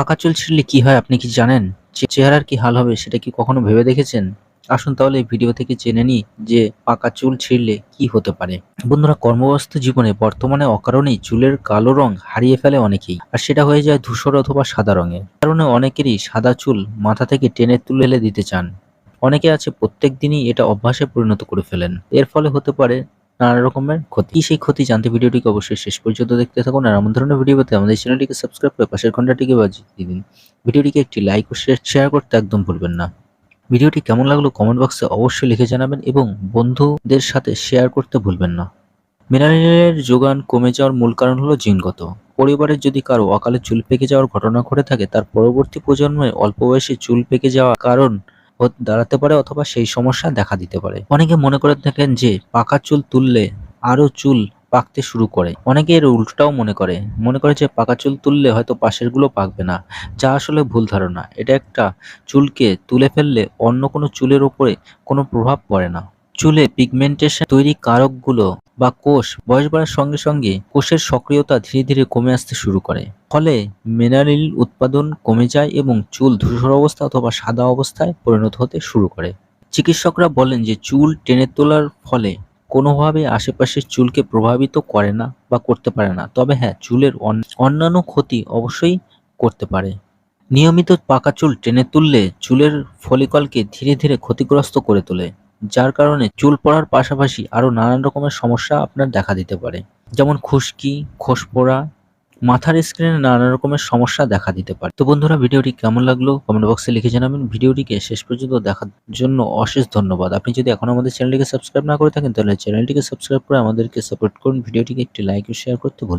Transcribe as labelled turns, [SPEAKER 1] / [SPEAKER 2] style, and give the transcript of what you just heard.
[SPEAKER 1] পাকা চুল ছিঁড়লে কি হয় আপনি কি জানেন? চেহারার কি হাল হবে সেটা কি কখনো ভেবে দেখেছেন? আসুন তাহলে এই ভিডিও থেকে জেনে নিই যে পাকা চুল ছিঁড়লে কি হতে পারে। বন্ধুরা, কর্মব্যস্ত জীবনে বর্তমানে অকারণেই চুলের কালো রং হারিয়ে ফেলে অনেকেই, আর সেটা হয়ে যায় ধূসর অথবা সাদা রঙের। কারণে অনেকেরই সাদা চুল মাথা থেকে টেনে তুলে দিতে চান। অনেকে আছে প্রত্যেক দিনই এটা অভ্যাসে পরিণত করে ফেলেন। এর ফলে হতে পারে নানা রকমের ক্ষতি। সেই ক্ষতি জানতে ভিডিওটিকে অবশ্যই শেষ পর্যন্ত দেখতে থাকুন। আর এমন ধরনের ভিডিও পেতে আমাদের চ্যানেলটিকে সাবস্ক্রাইব করে পাশের ঘন্টাটিকে বাজিয়ে দিন। ভিডিওটিকে একটি লাইক ও শেয়ার করতে একদম ভুলবেন না। ভিডিওটি কেমন লাগল কমেন্ট বক্সে অবশ্যই লিখে জানাবেন এবং বন্ধুদের সাথে শেয়ার করতে ভুলবেন না। মিনারেলের যোগান কমে যাওয়ার মূল কারণ হলো জিনগত। পরিবারের যদি কারও অকালে চুল পেকে যাওয়ার ঘটনা ঘটে থাকে, তার পরবর্তী প্রজন্মে অল্প বয়সে চুল পেকে যাওয়ার কারণ দাঁড়াতে পারে অথবা সেই সমস্যা দেখা দিতে পারে। অনেকে মনে করে থাকেন যে পাকা চুল তুললে আরও চুল পাকতে শুরু করে। অনেকে এর উল্টোটাও মনে করে। মনে করে যে পাকা চুল তুললে হয়তো পাশেরগুলো পাকবে না। যা আসলে ভুল ধারণা। এটা একটা চুলকে তুলে ফেললে অন্য কোনো চুলের ওপরে কোনো প্রভাব পড়ে না। চুলে পিগমেন্টেশন তৈরি কারকগুলো বা কোষ বয়স বাড়ার সঙ্গে সঙ্গে কোষের সক্রিয়তা ধীরে ধীরে কমে আসতে শুরু করে। ফলে মিনারেল উৎপাদন কমে যায় এবং চুল ধূসর অবস্থা অথবা সাদা অবস্থায় পরিণত হতে শুরু করে। চিকিৎসকরা বলেন যে চুল টেনে তোলার ফলে কোনোভাবে আশেপাশের চুলকে প্রভাবিত করে না বা করতে পারে না। তবে হ্যাঁ চুলের অন- অন্যান্য ক্ষতি অবশ্যই করতে পারে। নিয়মিত পাকা চুল টেনে তুললে চুলের ফলিকলকে ধীরে ধীরে ক্ষতিগ্রস্ত করে তোলে। যার কারণে চুল পড়ার পাশাপাশি আরও নানান রকমের সমস্যা আপনার দেখা দিতে পারে। যেমন খুশকি খোস পড়া মাথার স্ক্রিনে নানা রকমের সমস্যা দেখা দিতে পারে। তো বন্ধুরা, ভিডিওটি কেমন লাগল? কমেন্ট বক্সে লিখে জানাবেন। ভিডিওটিকে শেষ পর্যন্ত দেখার জন্য অশেষ ধন্যবাদ। আপনি যদি এখন আমাদের চ্যানেলটিকে সাবস্ক্রাইব না করে থাকেন, তাহলে চ্যানেলটিকে সাবস্ক্রাইব করে আমাদেরকে সাপোর্ট করুন। ভিডিওটিকে একটি লাইক ও শেয়ার করতে ভুলবেন।